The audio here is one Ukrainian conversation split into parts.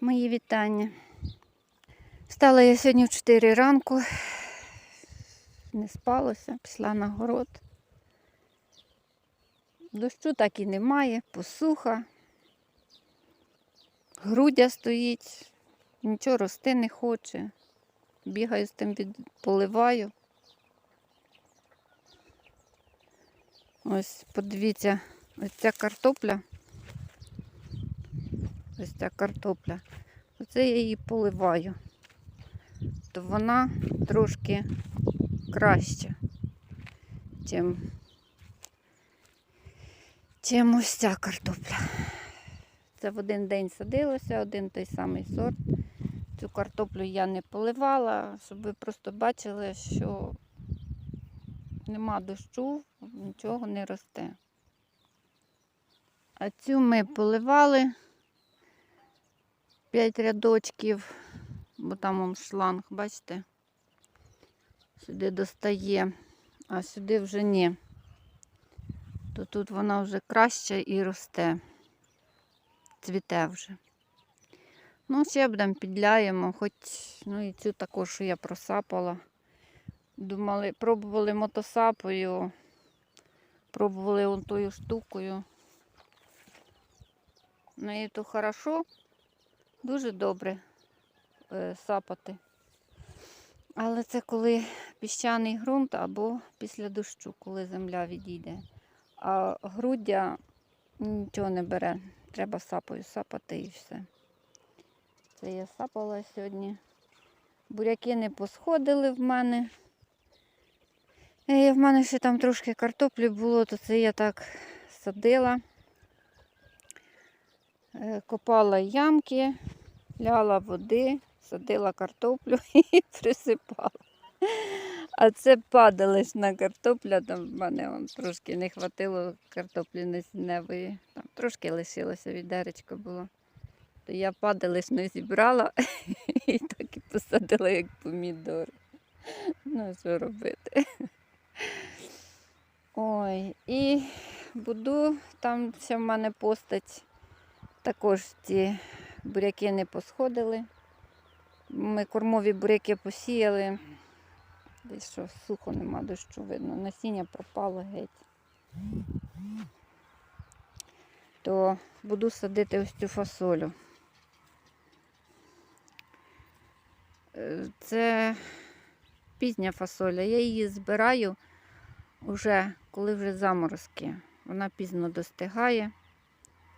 Мої вітання. Встала я сьогодні в 4 ранку, не спалося, пішла на город. Дощу так і немає, посуха. Грудя стоїть, нічого рости не хоче. Бігаю з тим від... поливаю. Ось подивіться, ось ця картопля. Ось ця картопля. Оце я її поливаю. То вона трошки краща, чим, чим ось ця картопля. Це в один день садилося, один той самий сорт. Цю картоплю я не поливала, щоб ви просто бачили, що нема дощу, нічого не росте. А цю ми поливали 5 рядочків, бо там он шланг, бачите? Сюди достає, а сюди вже ні. То тут вона вже краща і росте, цвіте вже. Ну, ще будемо підляємо, хоч ну і цю також що я просапала. Думали, пробували мотосапою, пробували он тою штукою. Ну і то хорошо, дуже добре е, сапати. Але це коли піщаний ґрунт або після дощу, коли земля відійде. А груддя нічого не бере. Треба сапою сапати і все. Це я сапала сьогодні. Буряки не посходили в мене. І в мене ще там трошки картоплі було, то це я так садила. Е, Копала ямки, ляла води, садила картоплю і присипала. А це падалишна картопля, там в мене вон, трошки не хватило картоплі насінневої. Там трошки лишилося, відеречко було. То я падалишну зібрала і так і посадила, як помідор. Ну, що робити? Ой, і буду, там ще в мене постать. Також ці буряки не посходили. Ми кормові буряки посіяли. Десь що сухо нема дощу видно. Насіння пропало геть. То буду садити ось цю фасолю. Е, Це пізня фасоля. Я її збираю вже, коли вже заморозки. Вона пізно достигає.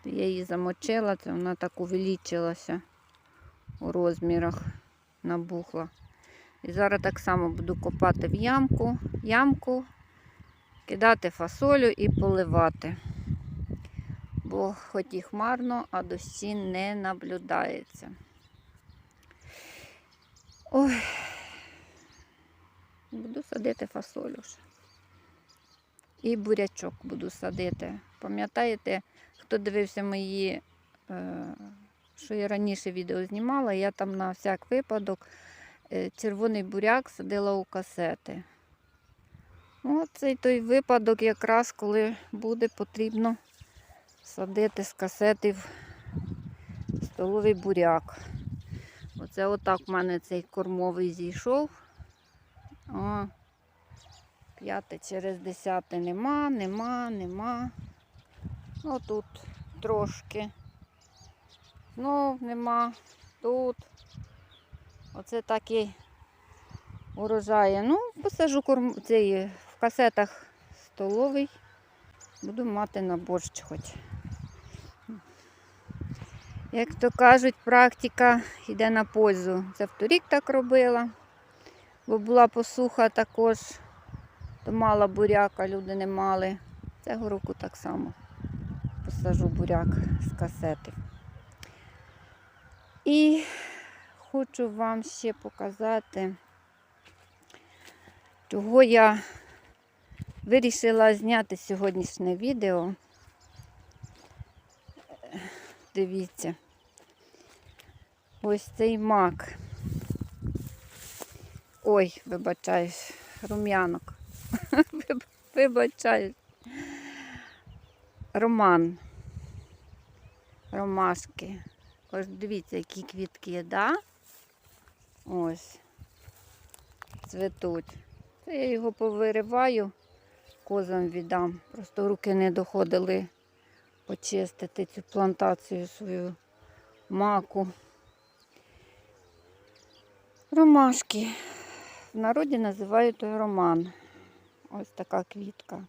Я її замочила, це вона так увеличилася у розмірах, набухла. І зараз так само буду копати в ямку, ямку, кидати фасолю і поливати. Бо хоч і хмарно, а дощі не наблюдається. Ой, буду садити фасолю. І бурячок буду садити. Пам'ятаєте, хто дивився мої, е, що я раніше відео знімала, я там на всяк випадок е, червоний буряк садила у касети. Ну, цей той випадок, якраз коли буде потрібно садити з касети в столовий буряк. Оце отак в мене цей кормовий зійшов. О, п'яте через десяте нема, нема, нема. Ну тут трошки. Знов нема. Тут. Оце так і урожає. Ну, посажу корм цей в касетах столовий. Буду мати на борщ хоч. Як то кажуть, практика йде на пользу. Це вторік так робила, бо була посуха також, то мала буряка, люди не мали. Цього року так само посажу буряк з касети. І хочу вам ще показати, чого я вирішила зняти сьогоднішнє відео. Дивіться. Ось цей мак. Ой, вибачаюсь, рум'янок. Вибачаюсь. Роман. Ромашки. Ось дивіться, які квітки, да? Ось. Цветуть. Це я його повириваю, козам віддам. Просто руки не доходили почистити цю плантацію свою маку. Ромашки. В народі називають роман. Ось така квітка.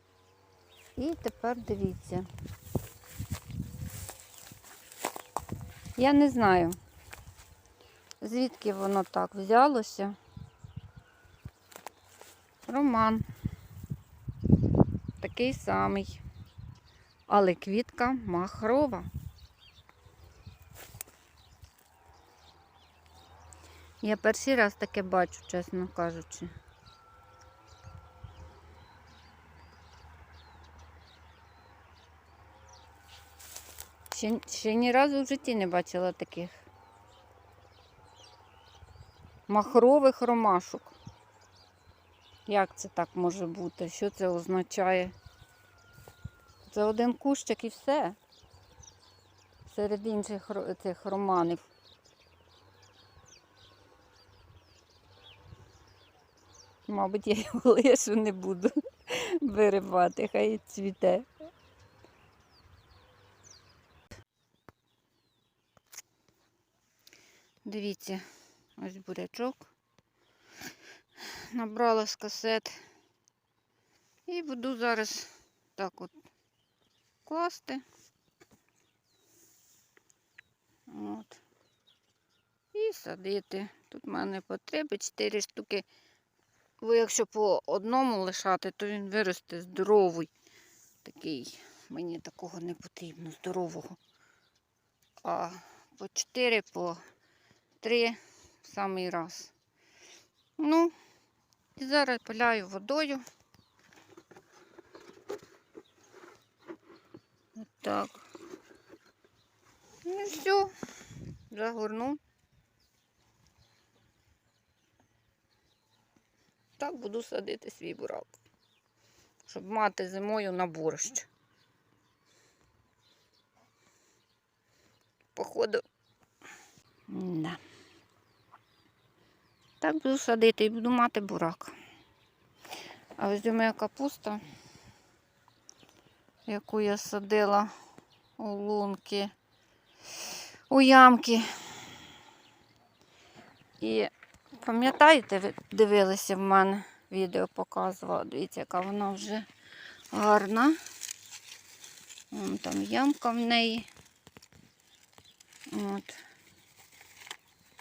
І тепер дивіться. Я не знаю, звідки воно так взялося. Роман. Такий самий. Але квітка махрова. Я перший раз таке бачу, чесно кажучи. Ще, ще ні разу в житті не бачила таких махрових ромашок. Як це так може бути? Що це означає? Це один кущик і все. Серед інших цих романів. Мабуть, я його лишу не буду виривати, хай цвіте. Дивіться, ось бурячок. Набрала з касет. І буду зараз так от класти. От. І садити. Тут в мене потреби 4 штуки. Бо якщо по одному лишати, то він виросте здоровий. Такий. Мені такого не потрібно, здорового. А по 4, по 3 в самий раз. Ну, і зараз поляю водою. Так. Ну все, загорну. Так буду садити свій бурак, щоб мати зимою на борщ. Походу. Да. Так буду садити і буду мати бурак. А ось де моя капуста, яку я садила у лунки, у ямки. І пам'ятаєте, ви дивилися в мене відео показувала. Дивіться, яка вона вже гарна. Вон там ямка в неї. От.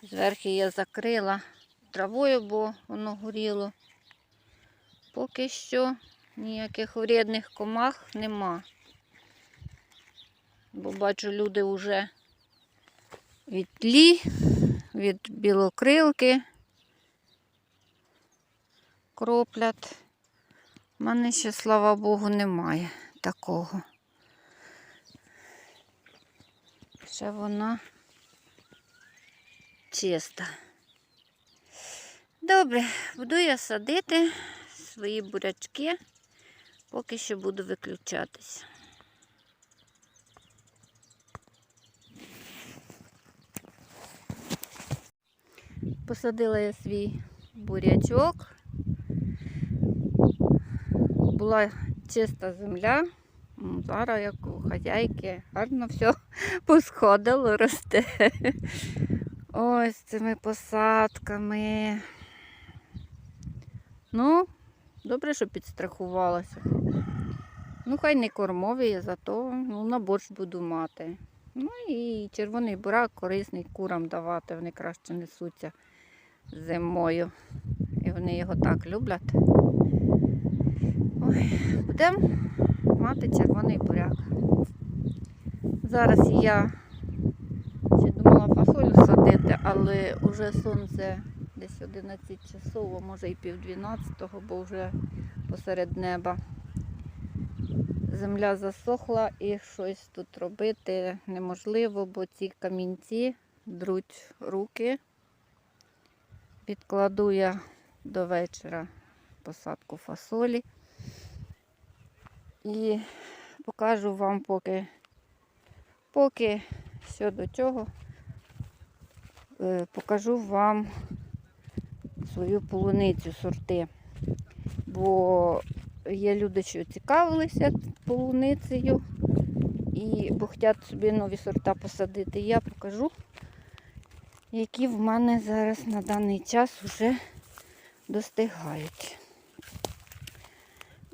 Зверху я закрила травою, бо воно горіло. Поки що ніяких вредних комах нема. Бо бачу, люди вже від тлі, від білокрилки кроплять. У мене ще, слава Богу, немає такого. Ще вона чиста. Добре, буду я садити свої бурячки, поки що буду виключатись. Посадила я свій бурячок. Була чиста земля. Зараз, як у хазяйки, гарно все посходило, росте. Ось цими посадками. Ну, добре, що підстрахувалася. Ну, хай не кормові, зато ну, на борщ буду мати. Ну і червоний бурак корисний курам давати, вони краще несуться зимою. І вони його так люблять. Ой, будемо мати червоний буряк. Зараз я ще думала фасолю садити, але вже сонце десь 11 часов, може і пів 12, бо вже посеред неба. Земля засохла і щось тут робити неможливо, бо ці камінці друуть руки. Відкладу я до вечора посадку фасолі. І покажу вам, поки, поки що до чого. е, покажу вам свою полуницю сорти. Бо є люди, що цікавилися полуницею і бо хочуть собі нові сорта посадити. Я покажу, які в мене зараз на даний час вже достигають.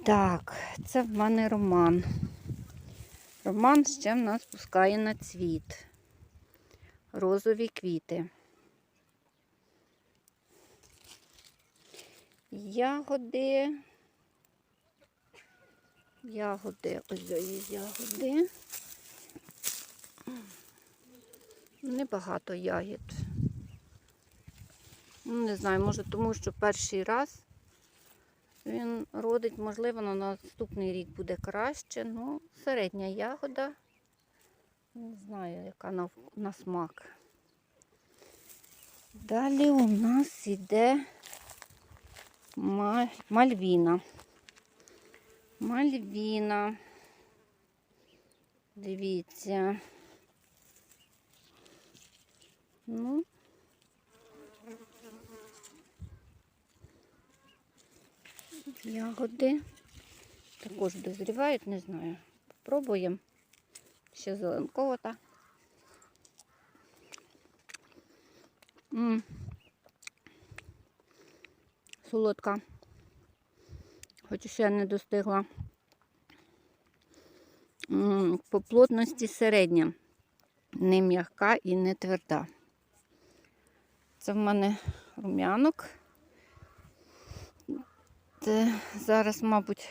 Так, це в мене роман. Роман ще в нас пускає на цвіт. Розові квіти. Ягоди. Ягоди, ось є ягоди. Небагато ягід. Ну, не знаю, може тому, що перший раз він родить, можливо, на наступний рік буде краще. Ну, середня ягода. Не знаю, яка на, на смак. Далі у нас ма- мальвіна. Мальвіна. Дивіться. Ну. Ягоди також дозрівають, не знаю. Попробуємо. Ще зеленковата. М. Солодка. Хоч ще не достигла. По плотності середня. Не м'яка і не тверда. Це в мене рум'янок. Зараз, мабуть,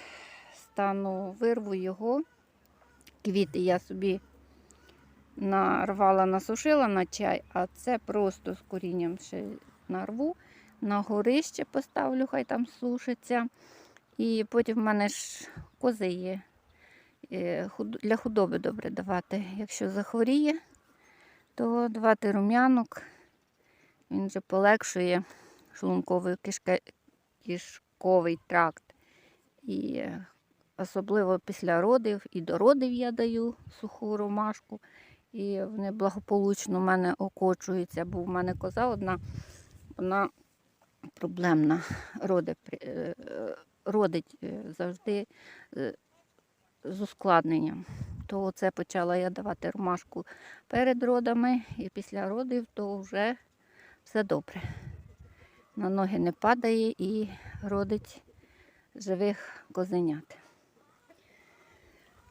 стану вирву його. Квіти я собі нарвала, насушила на чай, а це просто з корінням ще нарву. На горище поставлю, хай там сушиться. І потім в мене ж кози є. Е, Для худоби добре давати. Якщо захворіє, то давати рум'янок. Він вже полегшує шлунковий кишке, кишковий тракт. І особливо після родів і до родів я даю суху ромашку. І вони благополучно в мене окочуються, бо в мене коза одна, вона проблемна. Роди, е, родить е, завжди е, з ускладненням. То це почала я давати ромашку перед родами, і після родів то вже все добре. На ноги не падає і родить живих козенят.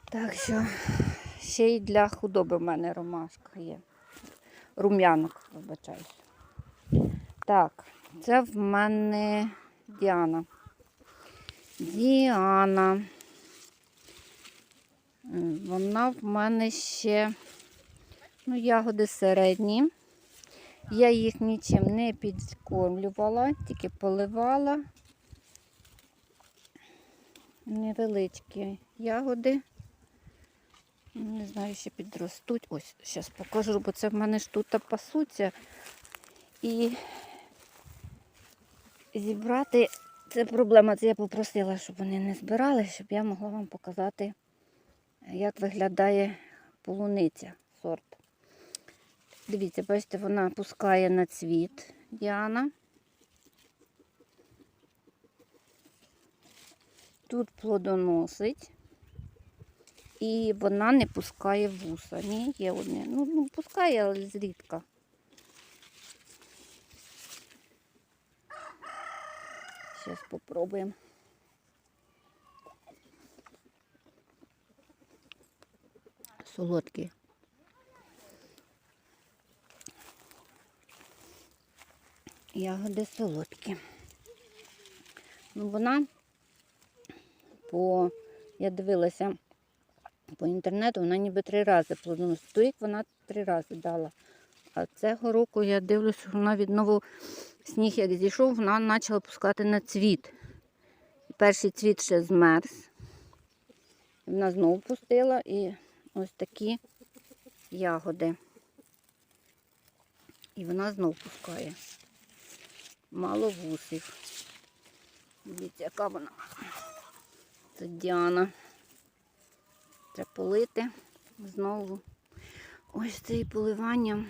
Так що ще й для худоби в мене ромашка є. Рум'янок, вибачаюсь. Так, це в мене Діана. Діана. Вона в мене ще, ну, ягоди середні. Я їх нічим не підкормлювала, тільки поливала. Невеличкі ягоди. Не знаю, ще підростуть. Ось, зараз покажу, бо це в мене ж тут пасуться. І зібрати це проблема. Це я попросила, щоб вони не збирали, щоб я могла вам показати, як виглядає полуниця сорт. Дивіться, бачите, вона пускає на цвіт Діана. Тут плодоносить. І вона не пускає вуса. Ні, є одне. Ну, ну пускає, але зрідка. Зараз спробуємо. Солодкий. Ягоди солодкі. Ну, вона по, я дивилася по інтернету, вона ніби три рази плодоносить. Торік вона три рази дала. А цього року я дивлюся, вона віднову сніг, як зійшов, вона почала пускати на цвіт. Перший цвіт ще змерз. Вона знову пустила і ось такі ягоди. І вона знову пускає. Мало вусів. Дивіться, яка вона. Це Діана. Треба полити знову. Ось це і поливання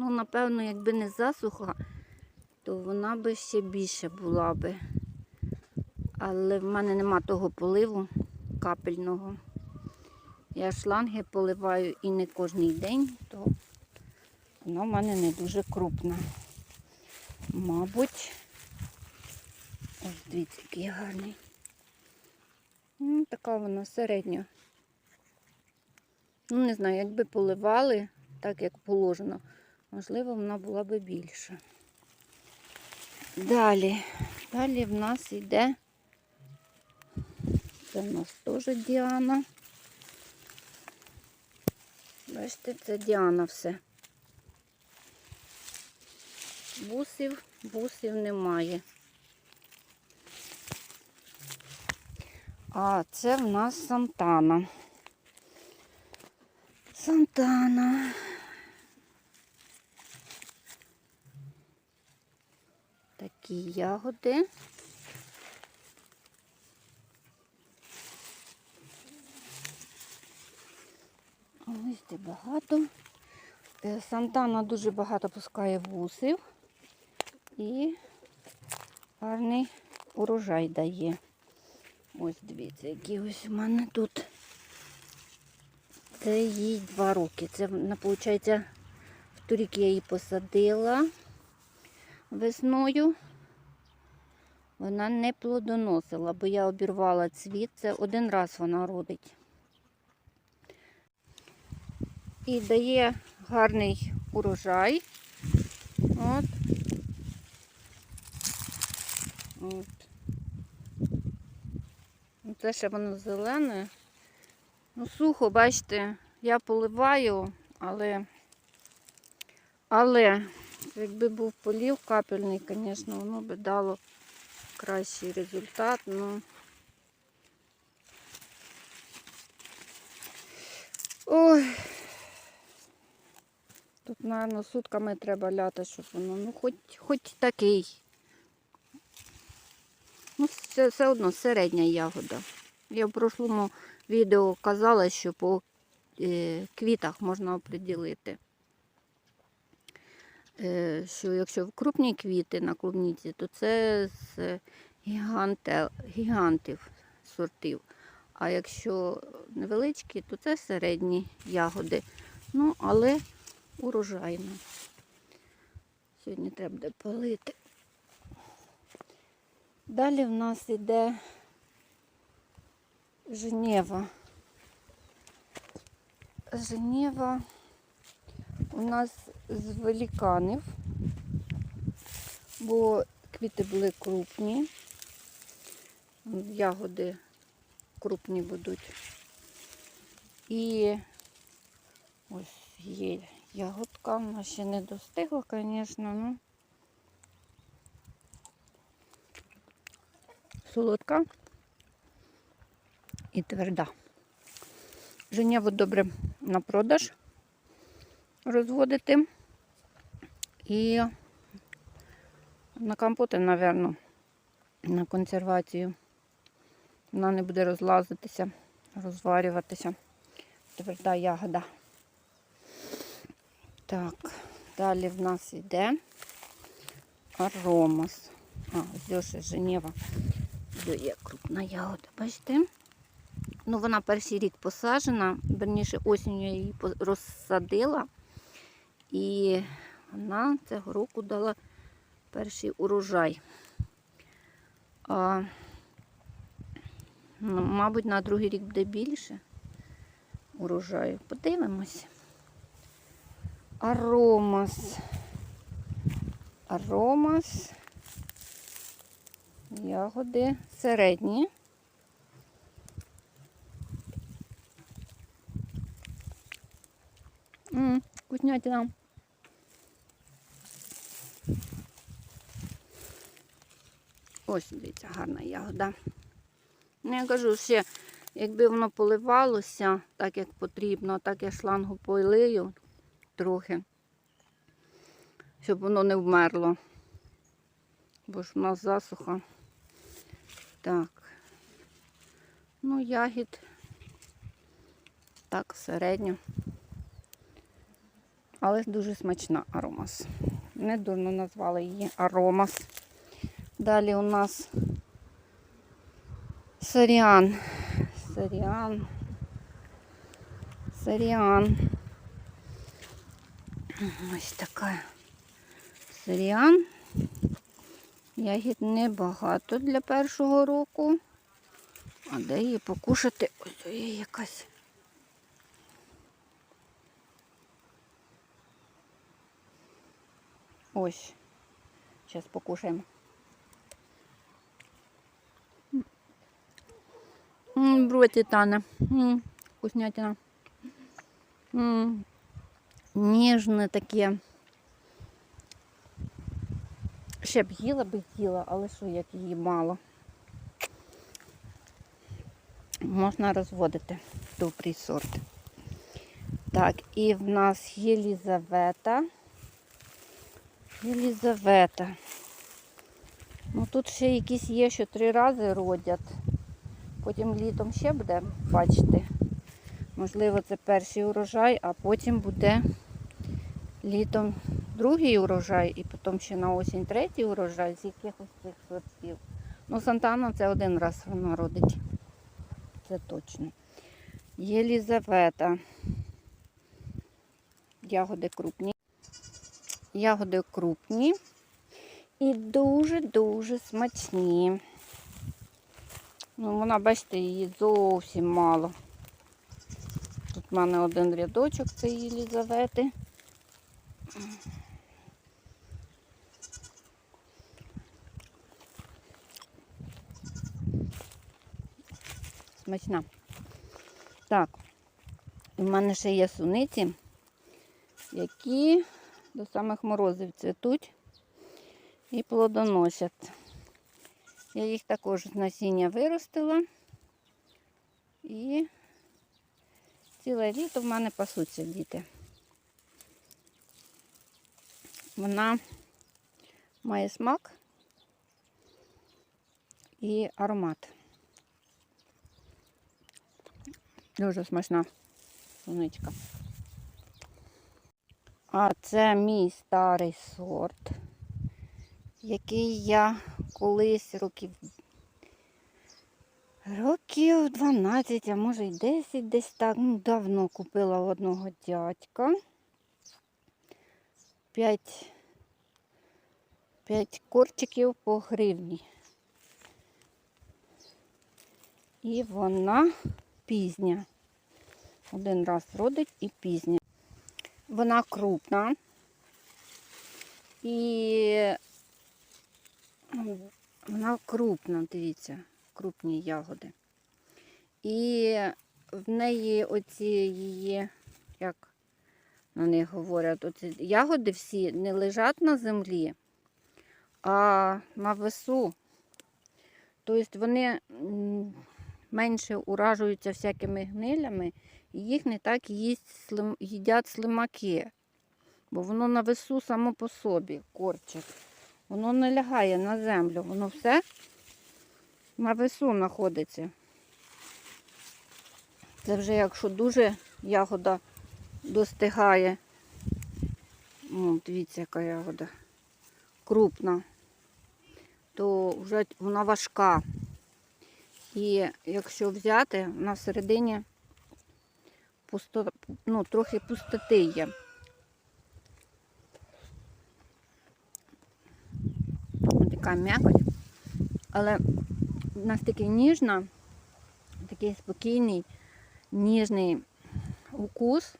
Ну, напевно, якби не засуха, то вона би ще більше була би. Але в мене нема того поливу капельного. Я шланги поливаю і не кожен день, то вона в мене не дуже крупна. Мабуть, ось дивіться, який гарний. Ну, така вона середня. Ну, не знаю, якби поливали так, як положено, можливо, вона була би більша. Далі. Далі в нас йде. Це в нас теж Діана. Бачите, це Діана все. Бусів, бусів немає. А це в нас Сантана. Сантана. Такі ягоди. Ось де багато. Сантана дуже багато пускає вусів і гарний урожай дає. Ось дивіться, які ось у мене тут. Це їй два роки. Це виходить, в торік я її посадила весною. Вона не плодоносила, бо я обірвала цвіт. Це один раз вона родить. І дає гарний урожай. От. От. Ну, Це ще воно зелене. Ну, сухо, бачите, я поливаю, але, але якби був полів капельний, звісно, воно би дало кращий результат. Ну. Ой. Тут, мабуть, сутками треба ляти, щоб воно, ну, хоч, хоч такий. Ну, все, все одно середня ягода. Я в прошлому відео казала, що по е, квітах можна оприділити. Е, що якщо крупні квіти на клубніці, то це з гігантів сортів. А якщо невеличкі, то це середні ягоди. Ну, але урожайно. Сьогодні треба буде полити. Далі в нас йде Женева. Женева у нас з великанів, бо квіти були крупні, ягоди крупні будуть. І ось є ягодка, вона ще не достигла, звісно, ну. Солодка і тверда. Женєву добре на продаж розводити. І на компоти, мабуть, на консервацію. Вона не буде розлазитися, розварюватися. Тверда ягода. Так, далі в нас йде аромас. А, ще Женєва. Є крупна ягода, бачите? Ну, вона перший рік посаджена, верніше осінню я її розсадила. І вона цього року дала перший урожай. А, ну, мабуть, на другий рік буде більше урожаю. Подивимось. Аромас. Аромас. Ягоди середні. Ммм, вкуснятина. Ось, дивіться, гарна ягода. Ну, я кажу, ще, якби воно поливалося так, як потрібно, так я шлангу полию трохи, щоб воно не вмерло. Бо ж в нас засуха. Так. Ну, ягід. Так, середньо. Але дуже смачна аромас. Не дурно назвали її аромас. Далі у нас соріан. Соріан. Соріан. Ось така соріан. Ягід небагато для першого року. А де її покушати? Ось є якась. Ось. Зараз покушаємо. М, Броті тане. Вкуснятина. Ніжне таке. Ще б їла би їла, але що як її мало. Можна розводити добрий сорт. Так, і в нас Єлізавета. Єлізавета. Ну тут ще якісь є, що три рази родять. Потім літом ще буде, бачите. Можливо, це перший урожай, а потім буде літом другий урожай, і потім ще на осінь третій урожай з якихось цих сортів. Ну, Сантана це один раз вона родить. Це точно. Єлізавета. Ягоди крупні. Ягоди крупні і дуже-дуже смачні. Ну, вона, бачите, її зовсім мало. Тут в мене один рядочок цієї Єлізавети. Смачна. Так, у мене ще є суниці, які до самих морозів цвітуть і плодоносять. Я їх також з насіння виростила і ціле літо в мене пасуться діти. Вона має смак і аромат. Дуже смачна суничка. А це мій старий сорт, який я колись років років 12, а може й 10 десь так. Ну, давно купила одного дядька. 5, 5 корчиків по гривні. І вона пізня. Один раз родить і пізня. Вона крупна і вона крупна, дивіться, крупні ягоди. І в неї оці її, як на них говорять, оці ягоди всі не лежать на землі, а на весу. Тобто вони менше уражуються всякими гнилями, і їх не так їсть, їдять слимаки. Бо воно на весу само по собі корчить. Воно не лягає на землю, воно все на весу знаходиться. Це вже якщо дуже ягода достигає. О, дивіться, яка ягода крупна, то вже вона важка. І якщо взяти, вона всередині пусто, ну, трохи пустоти є. Ось така м'якоть. Але настільки ніжна, такий спокійний, ніжний укус.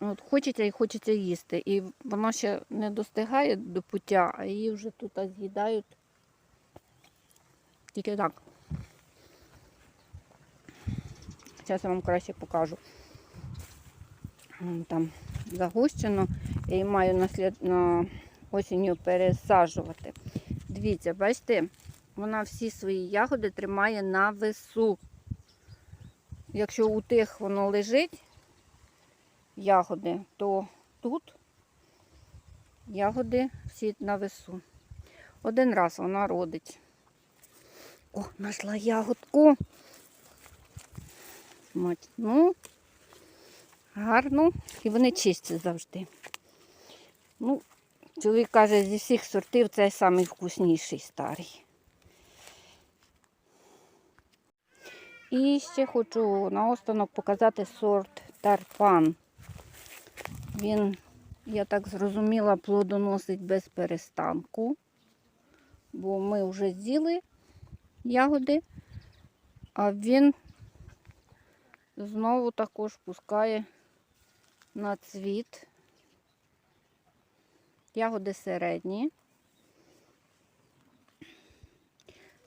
От хочеться і хочеться їсти. І воно ще не достигає до пуття, а її вже тут з'їдають. Тільки так. Зараз я вам краще покажу. Там загущено. Я маю на, на осінню пересаджувати. Дивіться, бачите, вона всі свої ягоди тримає на весу. Якщо у тих воно лежить, ягоди, то тут ягоди всі на весу. Один раз вона родить. О, знайшла ягодку. Смачну, гарно і вони чисті завжди. Ну, чоловік каже, зі всіх сортів це найвкусніший старий. І ще хочу наостанок показати сорт Тарпан. Він, я так зрозуміла, плодоносить без перестанку, бо ми вже з'їли ягоди, а він знову також пускає на цвіт. Ягоди середні.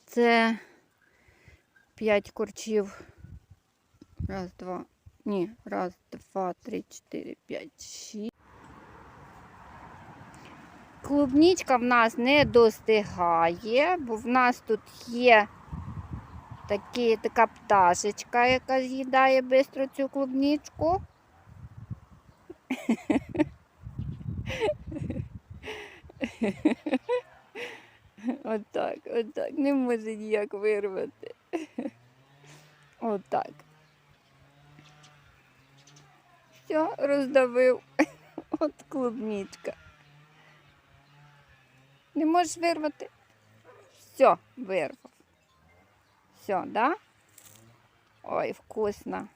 Це 5 корчів. Раз, два. Ні, раз, два, три, чотири, п'ять, шість. Клубнічка в нас не достигає, бо в нас тут є такі, така пташечка, яка з'їдає швидко цю клубнічку. Отак, отак. Не може ніяк вирвати. Отак. Все, роздавив. От клубничка. Не можеш вирвати? Все, вирвав. Все, да? Ой, вкусно.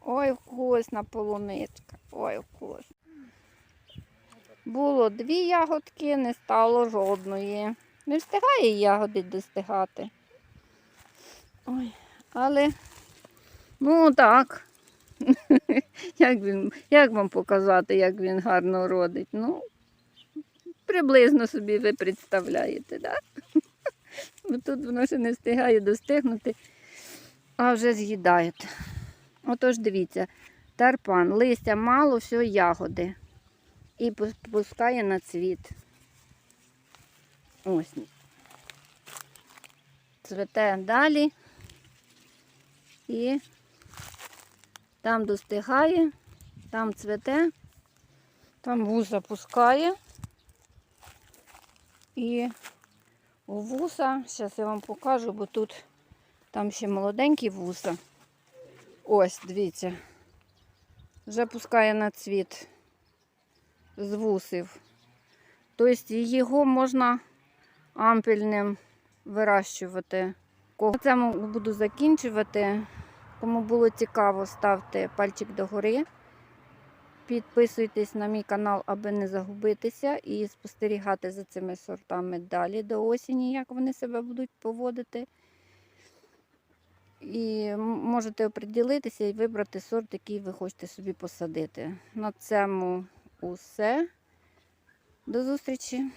Ой, вкусна полуничка. Ой, вкусно. Було дві ягодки, не стало жодної. Не встигає ягоди достигати. Ой, але ну так. як, він, як вам показати, як він гарно родить? Ну, приблизно собі ви представляєте, так? Бо тут воно ще не встигає достигнути, а вже з'їдають. Отож, дивіться, тарпан, листя мало, все ягоди. І пускає на цвіт. Ось. Цвете далі. І там достигає, там цвете, там вуса пускає. І у вуса, зараз я вам покажу, бо тут там ще молоденькі вуса. Ось, дивіться, вже пускає на цвіт з вусів. Тобто його можна ампельним вирощувати. На цьому буду закінчувати. Кому було цікаво, ставте пальчик догори. Підписуйтесь на мій канал, аби не загубитися і спостерігати за цими сортами далі до осені, як вони себе будуть поводити. І можете оприділитися і вибрати сорт, який ви хочете собі посадити. На цьому усе. До зустрічі!